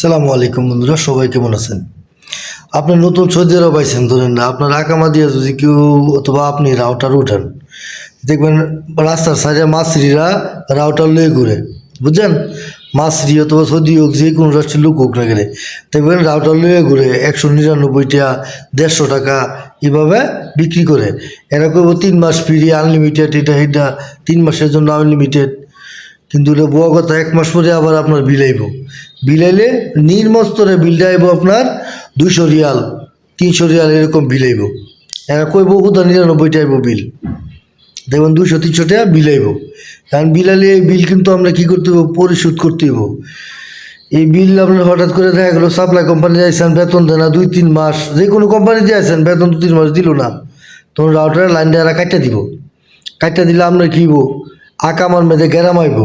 সালামু আলাইকুম বন্ধুরা, সবাই কেমন আছেন? আপনি নতুন সৌদি আইসেন ধরেন না, আপনার আকামা দিয়ে যদি কেউ অথবা আপনি রাউটার উঠান, দেখবেন রাস্তার সাইডে মাছরিরা রাউটার লয়ে ঘুরে, বুঝছেন? মাছরি অথবা সৌদি হোক, যে কোনো রাষ্ট্রের লোক হোক না গেলে দেখবেন রাউটার লয়ে ঘুরে একশো নিরানব্বই টাকা দেড়শো টাকা এভাবে বিক্রি করে। এরকম তিন মাস ফ্রি আনলিমিটেড এটা এটা তিন মাসের জন্য আনলিমিটেড কিন্তু এটা বড় কথা, এক মাস পরে আবার আপনার বিল আইব। বিল আইলে নির্মস্তরে বিলটা আইব আপনার দুইশো রিয়াল, তিনশো রিয়াল এরকম বিল আইব। এরা কইব কোথা নিরানব্বইটা আইব বিল দেখবেন দুইশো, তিনশো টাকা বিল আইব। কারণ বিল আইলে এই বিল কিন্তু আমরা কী করতে হইব? পরিশোধ করতে হইব। এই বিল আপনার হঠাৎ করে দেখা গেলো সাপ্লাই কোম্পানি যাইছেন বেতন দেয় না, দুই, তিন মাস। যে কোনো কোম্পানি যাইছেন বেতন দু তিন মাস দিল না। তখন রাউটারে লাইন দেওয়া কাটটা দিব। কাটটা দিলে আমরা কিব আকামার মেয়েদে গেরাম আইব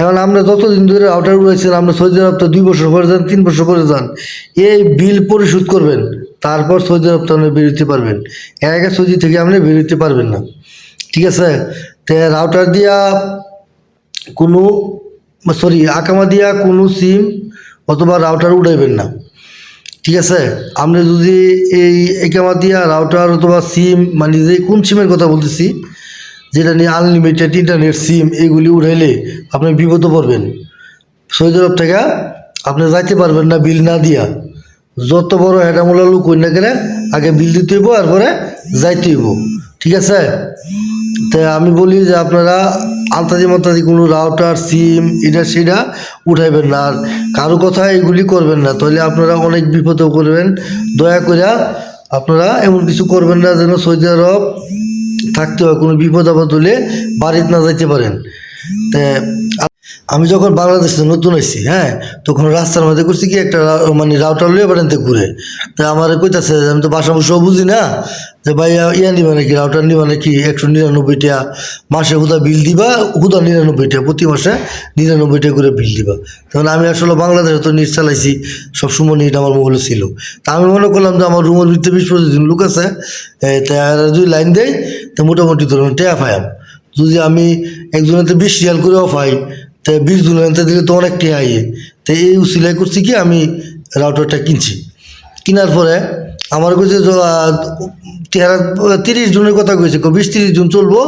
এখন আমরা যতদিন ধরে আউটার উড়াইছেন আমরা সৌদি আরব তো দুই বছর পরে যান, তিন বছর পরে যান, এই বিল পরিশোধ করবেন, তারপর সৌদি আরব তো আপনি বেরোতে পারবেন। এর আগে সৌদি থেকে আপনি বেরোতে পারবেন না। ঠিক আছে? তো রাউটার দিয়া কোনো সরি আকামা দিয়া কোনো সিম অথবা রাউটার উড়াইবেন না। ঠিক আছে? আপনি যদি এই একামা দিয়া রাউটার অথবা সিম মানে যে কোন সিমের কথা বলতেছি যেটা নিয়ে আনলিমিটেড ইন্টারনেট সিম এগুলি উঠাইলে আপনি বিপদে পড়বেন। সৌদি আরব থেকে আপনি যাইতে পারবেন না বিল না দিয়া। যত বড় হেডামোলা লোক হই না গেলে আগে বিল দিতে হইব তারপরে যাইতে হইব। ঠিক আছে? তো আমি বলি যে আপনারা আলতাজি মাতাজি কোনো রাউটার সিম এটা সেটা উঠাইবেন না। আর কারও কথা এগুলি করবেন না, তাহলে আপনারা অনেক বিপদেও করবেন দয়া করে আপনারা এমন কিছু করবেন না যেন সৌদি আরব থাকতে হয় কোনো বিপদ আপদ হলে বাড়িতে না যাইতে পারেন। তা, আমি যখন বাংলাদেশে নতুন আইছি হ্যাঁ তখন রাস্তার মধ্যে করছি কি একটা মানে রাউটার লয়ে বেড়াতে ঘুরে। তা আমার কইতাছে আমি তো বাসা বসেও বুঝি না, যে ভাই ইয়া নিবা নাকি, রাউটার নিবা নাকি, একশো নিরানব্বইটা মাসে হুদা বিল দিবা, হুদা নিরানব্বইটা প্রতি মাসে নিরানব্বইটা করে বিল দিবা। তখন আমি আসলে বাংলাদেশে তো নিট চালাইছি সবসময় নিট আমার মোবাইলে ছিল। তা আমি মনে করলাম যে আমার রুমের ভিতরে বিশ পঁচিশ দিন লোক আছে তা এরা যদি লাইন দেয় তো মোটামুটি ধরুন টেয়া পাইম যদি আমি একজনের বিশ রিয়াল করেও পাই, তো বিশ জনের দিলে তো অনেক টেয়া আইয়ে তো এই উসিলাই করছি কি, আমি রাউটারটা কিনছি। কেনার পরে আমার কাছে তেরা তিরিশ জনের কথা কয়েছে বিশ তিরিশ জন চলবো,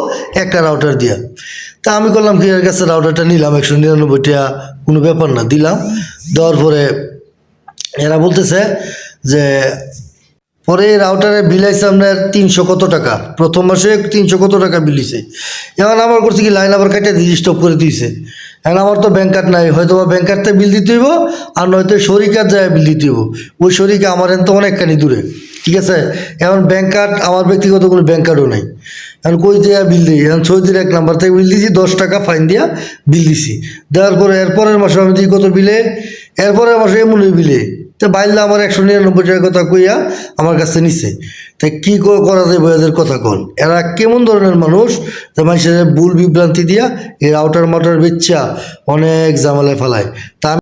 একটা রাউটার দিয়া। তা আমি করলাম কি, এর কাছে রাউটারটা নিলাম, একশো নিরানব্বই টাকা কোনো ব্যাপার না, দিলাম। দেওয়ার পরে এরা বলতেছে যে পরে রাউটারে বিলাইছে আপনার তিনশো কত টাকা। প্রথম মাসে তিনশো কত টাকা বিলিছে এখন আমার করছে কি লাইন আবার দিয়ে স্টপ করে দিয়েছে। এখন আমার তো ব্যাংক কার্ড নাই, হয়তো বা ব্যাংক কার্ডটা বিল দিতে হইব, আর নয়তো শরিকার যায় বিল দিতে হইব। ওই শরিকা আমার এখন তো অনেকখানি দূরে, ঠিক আছে? এখন ব্যাংক কার্ড আমার ব্যক্তিগত কোনো ব্যাংক কার্ডও নাই। এখন কই দেয়া বিল দিই? এখন সৌদির এক নাম্বার থেকে বিল দিয়েছি, দশ টাকা ফাইন দিয়া বিল দিছি। দেওয়ার পরে এরপরের মাসে আমি কত বিলে এরপরের মাসে এমনই বিলে তো বাইল্লা আমার একশো নিরানব্বই টাকার কথা কইয়া আমার কাছে নিছে। তাই কী করা যায় এদের কথা কন? এরা কেমন ধরনের মানুষ? যে মানুষের ভুল বিভ্রান্তি দিয়া এর আউটার মাউটার বেচ্চা অনেক জামালায় ফেলায়। তা